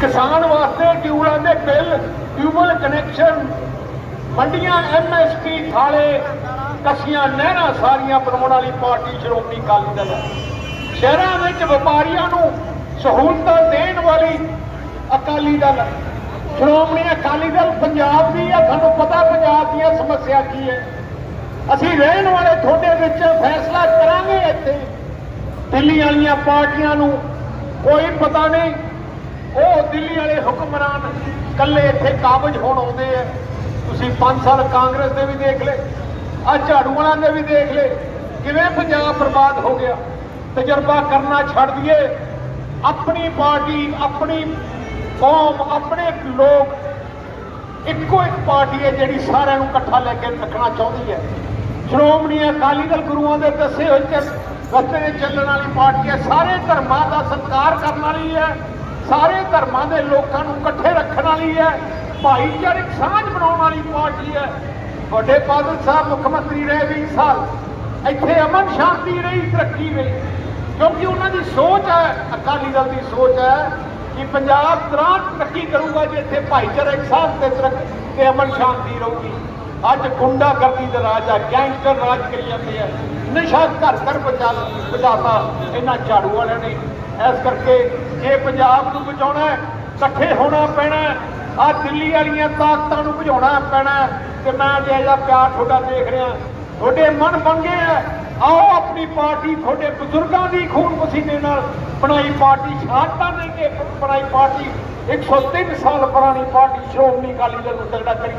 ਕਿਸਾਨ ਵਾਸਤੇ ਟਿਊਬਾਂ ਦੇ ਬਿੱਲ ਟਿਊਬਲ ਕਨੈਕਸ਼ਨ, ਮੰਡੀਆਂ ਐਮਐਸਪੀ ਖਾਲੇ ਕਸੀਆਂ, ਨਹਿਰਾਂ, ਸਾਰੀਆਂ ਬਣਾਉਣ ਵਾਲੀ ਪਾਰਟੀ ਸ਼੍ਰੋਮਣੀ ਅਕਾਲੀ ਦਲ। ਹੈ ਸ਼ਹਿਰਾਂ ਵਿੱਚ ਵਪਾਰੀਆਂ ਨੂੰ ਸਹੂਲਤਾਂ ਦੇਣ ਵਾਲੀ ਅਕਾਲੀ ਦਲ। ਸ਼੍ਰੋਮਣੀ ਅਕਾਲੀ ਦਲ ਪੰਜਾਬ ਦੀ ਹੈ ਤੁਹਾਨੂੰ ਪਤਾ ਪੰਜਾਬ ਦੀਆਂ ਸਮੱਸਿਆ ਕੀ ਹੈ। ਅਸੀਂ ਰਹਿਣ ਵਾਲੇ ਤੁਹਾਡੇ ਵਿੱਚ ਫੈਸਲਾ ਕਰਾਂਗੇ ਇੱਥੇ। ਦਿੱਲੀ ਵਾਲੀਆਂ ਪਾਰਟੀਆਂ ਨੂੰ ਕੋਈ ਪਤਾ ਨਹੀਂ ਉਹ ਦਿੱਲੀ ਵਾਲੇ ਹੁਕਮਰਾਨ ਕੱਲੇ ਇੱਥੇ ਕਾਬਜ ਹੋਣ ਆਉਂਦੇ ਆ। ਤੁਸੀਂ 5 ਸਾਲ ਕਾਂਗਰਸ ਦੇ ਵੀ ਦੇਖ ਲਏ ਆ ਝਾੜੂ ਵਾਲਿਆਂ ਦੇ ਵੀ ਦੇਖ ਲਏ, ਕਿਵੇਂ ਪੰਜਾਬ ਬਰਬਾਦ ਹੋ ਗਿਆ। ਤਜਰਬਾ ਕਰਨਾ ਛੱਡ ਦਈਏ। ਆਪਣੀ ਪਾਰਟੀ, ਆਪਣੀ ਕੌਮ, ਆਪਣੇ ਲੋਕ ਇੱਕੋ ਇੱਕ ਪਾਰਟੀ ਹੈ ਜਿਹੜੀ ਸਾਰਿਆਂ ਨੂੰ ਇਕੱਠਾ ਲੈ ਕੇ ਰੱਖਣਾ ਚਾਹੁੰਦੀ ਹੈ। ਸ਼੍ਰੋਮਣੀ ਅਕਾਲੀ ਦਲ ਗੁਰੂਆਂ ਦੇ ਦੱਸੇ ਹੋਏ ਚ ਰਸਤੇ ਦੇ ਚੱਲਣ ਵਾਲੀ ਪਾਰਟੀ ਹੈ। ਸਾਰੇ ਧਰਮਾਂ ਦਾ ਸਤਿਕਾਰ ਕਰਨ ਵਾਲੀ ਹੈ। ਸਾਰੇ ਧਰਮਾਂ ਦੇ ਲੋਕਾਂ ਨੂੰ ਇਕੱਠੇ ਰੱਖਣ ਵਾਲੀ ਹੈ, ਭਾਈਚਾਰਕ ਸਾਂਝ ਬਣਾਉਣ ਵਾਲੀ ਪਾਰਟੀ ਹੈ। ਵੱਡੇ ਬਾਦਲ ਸਾਹਿਬ, ਮੁੱਖ ਮੰਤਰੀ ਰਹੇ 20 ਸਾਲ। ਇੱਥੇ ਅਮਨ ਸ਼ਾਂਤੀ ਰਹੀ, ਤਰੱਕੀ ਰਹੀ ਕਿਉਂਕਿ ਉਹਨਾਂ ਦੀ ਸੋਚ ਹੈ, ਅਕਾਲੀ ਦਲ ਦੀ ਸੋਚ ਹੈ ਕਿ ਪੰਜਾਬ ਤਰ੍ਹਾਂ ਤਰੱਕੀ ਕਰੂਗਾ ਜੇ ਇੱਥੇ ਭਾਈਚਾਰਕ ਸਾਂਝ ਤੇ ਤਰੱਕੀ ਤੇ ਅਮਨ ਸ਼ਾਂਤੀ ਰਹੂਗੀ। ਅੱਜ ਗੁੰਡਾਗਰਦੀ ਦਾ ਰਾਜ ਆ, ਗੈਂਗਸਟਰ ਰਾਜ ਕਰੀ ਜਾਂਦੇ ਆ। ਨਸ਼ਾ ਘਰ ਘਰ ਪਹੁੰਚਾ ਪਹੁੰਚਾਤਾ ਇਹਨਾਂ ਝਾੜੂ ਵਾਲਿਆਂ ਨੇ। ਇਸ ਕਰਕੇ ਜੇ ਪੰਜਾਬ ਨੂੰ ਬਚਾਉਣਾ ਇਕੱਠੇ ਹੋਣਾ ਪੈਣਾ ਆ ਦਿੱਲੀ ਵਾਲੀਆਂ ਤਾਕਤਾਂ ਨੂੰ ਭਜਾਉਣਾ ਪੈਣਾ ਹੈ, ਤੇ ਮੈਂ ਜੇ ਇਹਦਾ ਪਿਆਰ ਤੁਹਾਡਾ ਦੇਖ ਰਿਹਾ। ਤੁਹਾਡੇ ਮਨ ਮੰਗੇ ਆ ਆਓ ਆਪਣੀ ਪਾਰਟੀ ਤੁਹਾਡੇ ਬਜ਼ੁਰਗਾਂ ਦੀ ਖੂਨ ਪਸੀਨੇ ਨਾਲ ਬਣਾਈ ਪਾਰਟੀ, ਸ਼ਹਾਦਤਾਂ ਦੇ ਕੇ ਬਣਾਈ ਪਾਰਟੀ। 103 ਸਾਲ ਪੁਰਾਣੀ ਪਾਰਟੀ, ਸ਼੍ਰੋਮਣੀ ਅਕਾਲੀ ਦਲ ਨੂੰ ਤਗੜਾ ਕਰੀ।